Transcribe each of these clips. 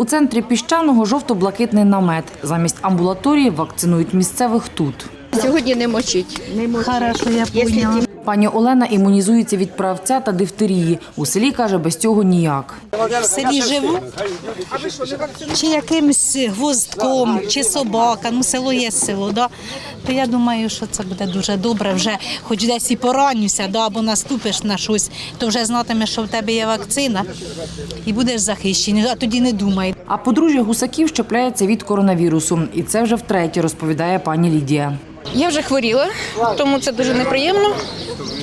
У центрі піщаного жовто-блакитний намет. Замість амбулаторії вакцинують місцевих тут. Сьогодні не мочить. Не мочить. Хорошо, я поняла. Пані Олена імунізується від правця та дифтерії. У селі каже, без цього ніяк. В селі живу. Чи якимось гвоздком, чи собака, ну село є село, да? то я думаю, що це буде дуже добре. Вже хоч десь і поранюся, да, або наступиш на щось, то вже знатимеш, що в тебе є вакцина і будеш захищений, а тоді не думай. А подружжя гусаків щепляється від коронавірусу. І це вже втретє, розповідає пані Лідія. Я вже хворіла, тому це дуже неприємно.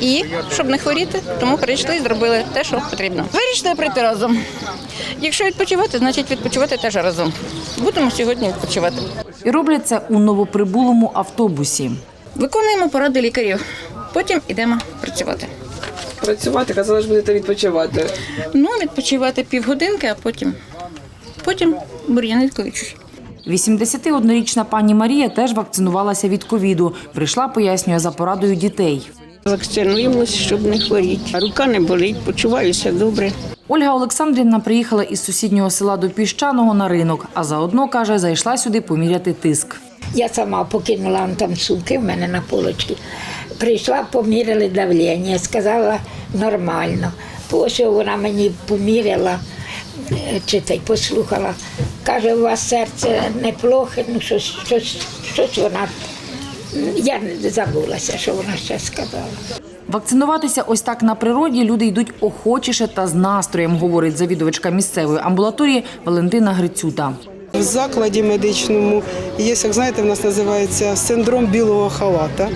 І щоб не хворіти, тому прийшли і зробили те, що потрібно. Вирішили прийти разом. Якщо відпочивати, значить відпочивати теж разом. Будемо сьогодні відпочивати. І роблять це у новоприбулому автобусі. Виконуємо поради лікарів. Потім йдемо працювати. Працювати, казали, що будете відпочивати. Ну, відпочивати півгодинки, а потім, потім бур'яни колючі. 81-річна пані Марія теж вакцинувалася від ковіду. Прийшла, пояснює, за порадою дітей. Вакцинуємося, щоб не хворіти. Рука не болить, почуваюся добре. Ольга Олександрівна приїхала із сусіднього села до Піщаного на ринок, а заодно, каже, зайшла сюди поміряти тиск. Я сама покинула там сумки в мене на полочці. Прийшла, поміряли давлення, сказала нормально. Потім вона мені поміряла, е, чи послухала. Каже, у вас серце неплохе, ну щось, щось, щось вона. Я не забулася, що вона ще сказала. Вакцинуватися ось так на природі люди йдуть охочіше та з настроєм, говорить завідувачка місцевої амбулаторії Валентина Грицюта. В закладі медичному є, як знаєте, в нас називається синдром білого халата.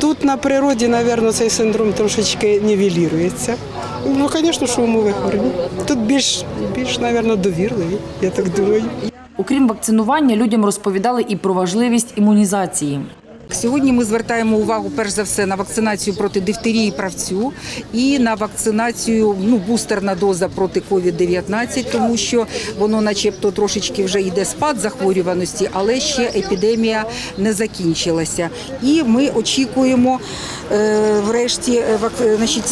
Тут на природі, мабуть, цей синдром трошечки нівелірується. Ну, звісно, що умови гарні. Тут більш, більш, мабуть, довірливі, я так думаю. Окрім вакцинування, людям розповідали і про важливість імунізації. Сьогодні ми звертаємо увагу перш за все на вакцинацію проти дифтерії правцю і на вакцинацію ну бустерна доза проти COVID-19, тому що воно, начебто, трошечки вже йде спад захворюваності, але ще епідемія не закінчилася. І ми очікуємо е, врешті е, вак- значить,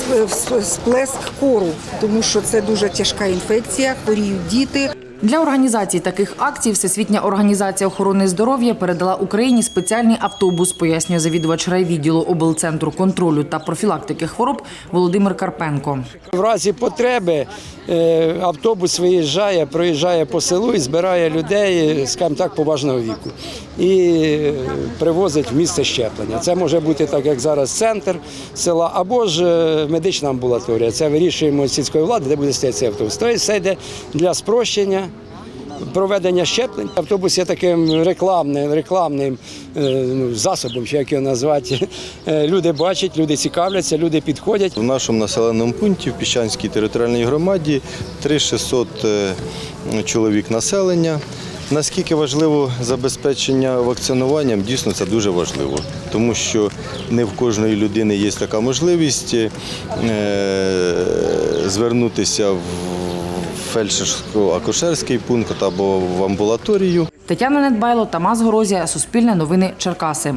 сплеск кору, тому що це дуже тяжка інфекція, хворіють діти. Для організації таких акцій Всесвітня організація охорони здоров'я передала Україні спеціальний автобус, пояснює завідувач райвідділу облцентру контролю та профілактики хвороб Володимир Карпенко. В разі потреби е, автобус виїжджає, проїжджає по селу і збирає людей, скажімо так, поважного віку. І е, привозить в місце щеплення. Це може бути так, як зараз центр села, або ж е, медична амбулаторія. Це вирішуємо сільської влади, де буде стояти цей автобус. Тобто це йде для спрощення. Проведення щеплень автобус є таким рекламним, рекламним е, ну, засобом, чи як його назвати. Е, Люди бачать, люди цікавляться, люди підходять. В нашому населеному пункті в Піщанській територіальній громаді 3600 е, чоловік населення. Наскільки важливо забезпечення вакцинуванням, дійсно це дуже важливо, тому що не в кожної людини є така можливість звернутися в фельдшерсько-акушерський пункт або в амбулаторію. Тетяна Недбайло, Тамас Горозія, Суспільне новини Черкаси.